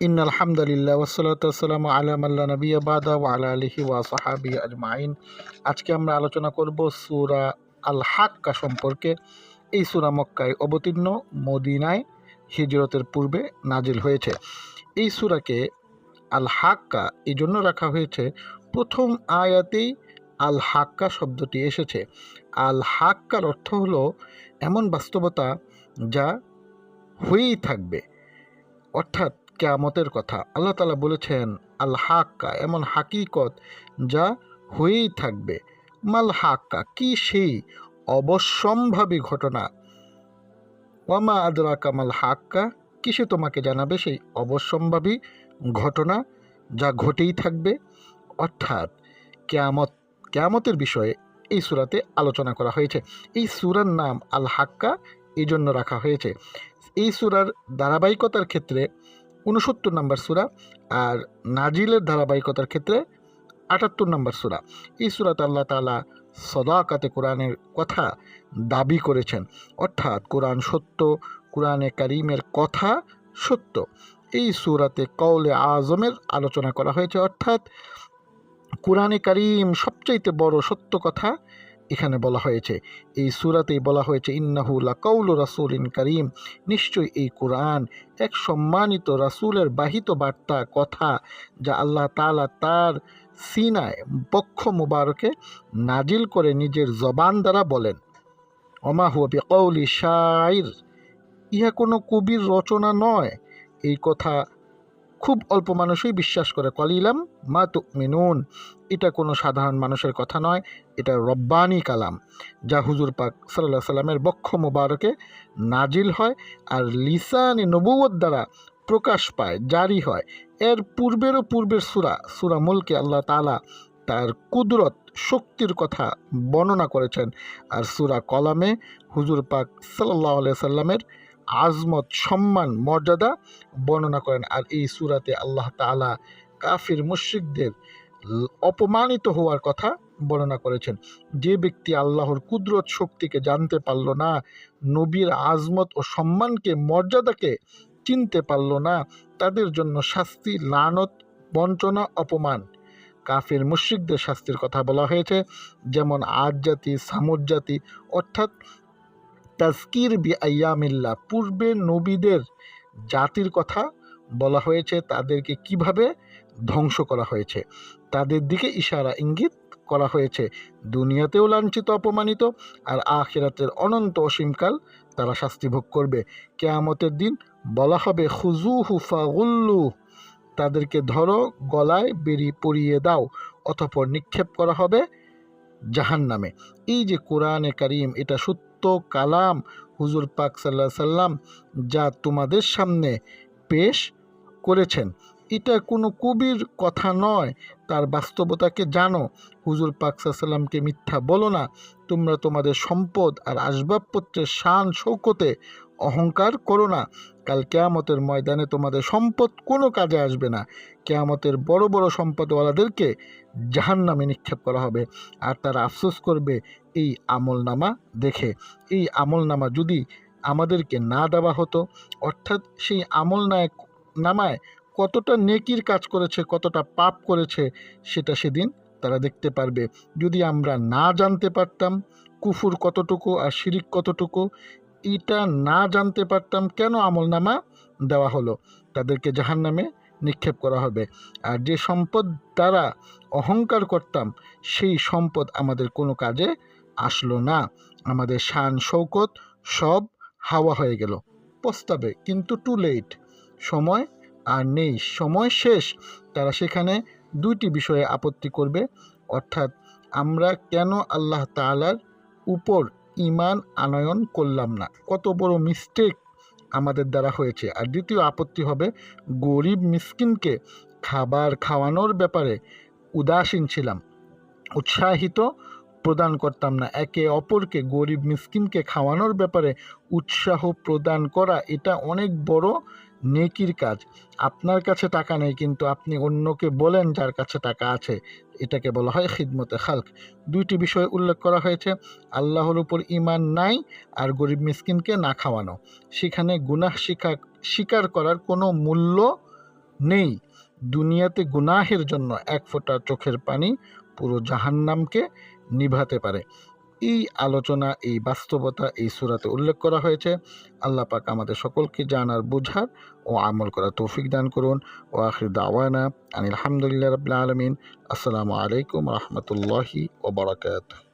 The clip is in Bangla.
ইন আলহামদুলিল্লাহ ওসলাতাম আলাম আল্লাহ নবী বাদা ও আলা আলহি ওয়া সাহাবি আজমাইন। আজকে আমরা আলোচনা করব সুরা আল হাক্কা সম্পর্কে। এই সুরা মক্কায় অবতীর্ণ মদিনায় হিজরতের পূর্বে নাজিল হয়েছে। এই সুরাকে আল হাক্কা এই জন্য রাখা হয়েছে, প্রথম আয়াতেই আল হাক্কা শব্দটি এসেছে। আল হাক্কার অর্থ হলো এমন বাস্তবতা যা হয়েই থাকবে। অর্থাৎ কেয়ামতের কথা। আল্লাহ তালা বলেছেন আল হাক্কা এমন হাকিকত যা হয়েই থাকবে। মাল হাক্কা কি সেই অবশ্যম্ভাবী ঘটনা? ওয়ামা আদরা কামাল হাক্কা কিসে তোমাকে জানাবে সেই অবশ্যম্ভাবী ঘটনা যা ঘটেই থাকবে? অর্থাৎ কেয়ামত, কেয়ামতের বিষয়ে এই সুরাতে আলোচনা করা হয়েছে। এই সুরার নাম আল হাক্কা এই জন্য রাখা হয়েছে। এই সুরার ধারাবাহিকতার ক্ষেত্রে উনসত্তর নম্বর সুরা আর নাজিলের ধারাবাহিকতার ক্ষেত্রে আটাত্তর নম্বর সুরা। এই সুরাত আল্লাহ তালা সদাকাতে কোরআনের কথা দাবি করেছেন। অর্থাৎ কোরআন সত্য, কোরআনে কারিমের কথা সত্য। এই সুরাতে কৌলে আজমের আলোচনা করা হয়েছে। অর্থাৎ কোরআনে কারিম সবচাইতে বড় সত্য কথা এখানে বলা হয়েছে, এই সুরাতেই বলা হয়েছে ইন্নাহুল্লা কৌল রাসুল ইন করিম। নিশ্চয়ই এই কোরআন এক সম্মানিত রাসুলের বাহিত বার্তা, কথা, যা আল্লাহ তালা তার সিনায় পক্ষ মুবারকে নাজিল করে নিজের জবান দ্বারা বলেন। অমা হুয়াবি কৌলি শাইর ইহা কোনো কবির রচনা নয়। এই কথা খুব অল্প মানুষই বিশ্বাস করে, কলিলাম মা তু মিনুন এটা কোনো সাধারণ মানুষের কথা নয়, এটা রব্বানি কালাম, যা হুজুর পাক সাল্লাহ সাল্লামের বক্ষ মুবারকে নাজিল হয় আর লিসানি নবুয়ত দ্বারা প্রকাশ পায়, জারি হয়। এর পূর্বেরও পূর্বের সুরা সুরা মুলকে আল্লাহ তালা তার কুদরত, শক্তির কথা বর্ণনা করেছেন। আর সুরা কলামে হুজুর পাক সাল্লাহ সাল্লামের আজমত, সম্মান, মর্যাদা বর্ণনা করেন। আর এই সুরাতে আল্লাহ তালা কাফির, মুশ্রিকদের অপমানিত হওয়ার কথা বর্ণনা করেছেন। যে ব্যক্তি আল্লাহর কুদরত শক্তিকে জানতে পারল না, নবীর আজমত ও সম্মানকে, মর্যাদাকে চিনতে পারল না, তাদের জন্য শাস্তি, লানত, বঞ্চনা, অপমান। কাফের, মুশ্রিকদের শাস্তির কথা বলা হয়েছে, যেমন আজ জাতি, সামুদ জাতি, অর্থাৎ তাজকির বি আয়ামিল্লা পূর্বে নবীদের জাতির কথা বলা হয়েছে, তাদেরকে কীভাবে ধ্বংস করা হয়েছে? তাদের দিকে ইশারা ইঙ্গিত করা হয়েছে। দুনিয়াতেও লাঞ্ছিত, অপমানিত, আর আখেরাতের অনন্ত অসীমকাল তারা শাস্তি ভোগ করবে। কেয়ামতের দিন বলা হবে খুজু হুফা গুল্লু তাদেরকে ধরো, গলায় বেরি পরিয়ে দাও অথপর নিক্ষেপ করা হবে জাহান নামে এই যে কোরআনে কারিম এটা সত্য কালাম হুজুর পাক সাল্লাহ সাল্লাম যা তোমাদের সামনে পেশ করেছেন। এটা কোনো কবির কথা নয়, তার বাস্তবতাকে জানো। হুজুর পাক সাল্লামকে মিথ্যা বলো না। তোমরা তোমাদের সম্পদ আর আসবাবপত্রের শান শৌকতে অহংকার করো না। কাল কেয়ামতের ময়দানে তোমাদের সম্পদ কোনো কাজে আসবে না। কেয়ামতের বড় বড় সম্পদওয়ালাদেরকে জাহান নামে নিক্ষেপ করা হবে। আর তারা আফসোস করবে এই আমল নামা দেখে। এই আমল নামা যদি আমাদেরকে না দেওয়া হতো, অর্থাৎ সেই আমল নামায় কতটা নেকির কাজ করেছে, কতটা পাপ করেছে, সেটা সেদিন তারা দেখতে পারবে। যদি আমরা না জানতে পারতাম কুফুর কতটুকু আর শিরিক কতটুকু, এটা না জানতে পারতাম কেন আমল নামা দেওয়া হলো? তাদেরকে জাহান নামে নিক্ষেপ করা হবে। আর যে সম্পদ দ্বারা অহংকার করতাম, সেই সম্পদ আমাদের কোনো কাজে আসলো না। আমাদের শান শৌকত সব হাওয়া হয়ে গেল। প্রস্তাবে, কিন্তু টু লেট সময় আর নেই, সময় শেষ। তারা সেখানে দুইটি বিষয়ে আপত্তি করবে। অর্থাৎ, আমরা কেন আল্লাহ তালার উপর ইমান আনয়ন করলাম না? কত বড় মিস্টেক আমাদের দ্বারা হয়েছে। আর দ্বিতীয় আপত্তি হবে, গরিব মিসকিনকে খাবার খাওয়ানোর ব্যাপারে। উদাসীন ছিলাম। উৎসাহিত প্রদান করতাম না। একে অপরকে, গরিব মিসকিনকে খাওয়ানোর ব্যাপারে উৎসাহ প্রদান করা, এটা অনেক বড় নেকির কাজ। আপনার কাছে টাকা নেই, কিন্তু আপনি অন্যকে বলেন যার কাছে টাকা আছে, এটাকে বলা হয় খিদমতে খালক। দুইটি বিষয় উল্লেখ করা হয়েছে, আল্লাহর উপর ইমান নাই আর গরিব মিসকিনকে না খাওয়ানো। সেখানে গুনাহ স্বীকার স্বীকার করার কোনো মূল্য নেই। দুনিয়াতে গুনাহের জন্য এক ফোঁটা চোখের পানি পুরো জাহান্নামকে নিভাতে পারে। এই আলোচনা, এই বাস্তবতা, এই সুরাতে উল্লেখ করা হয়েছে। আল্লাহ পাক আমাদের সকলকে জানার বোঝার ও আমল করার তৌফিক দান করুন। ও আখির দাওয়ানা আনিল আলহামদুলিল্লাহ রবিল আলমিন। আসসালামু আলাইকুম রহমতুল্লাহি ও বরাকাতুহ।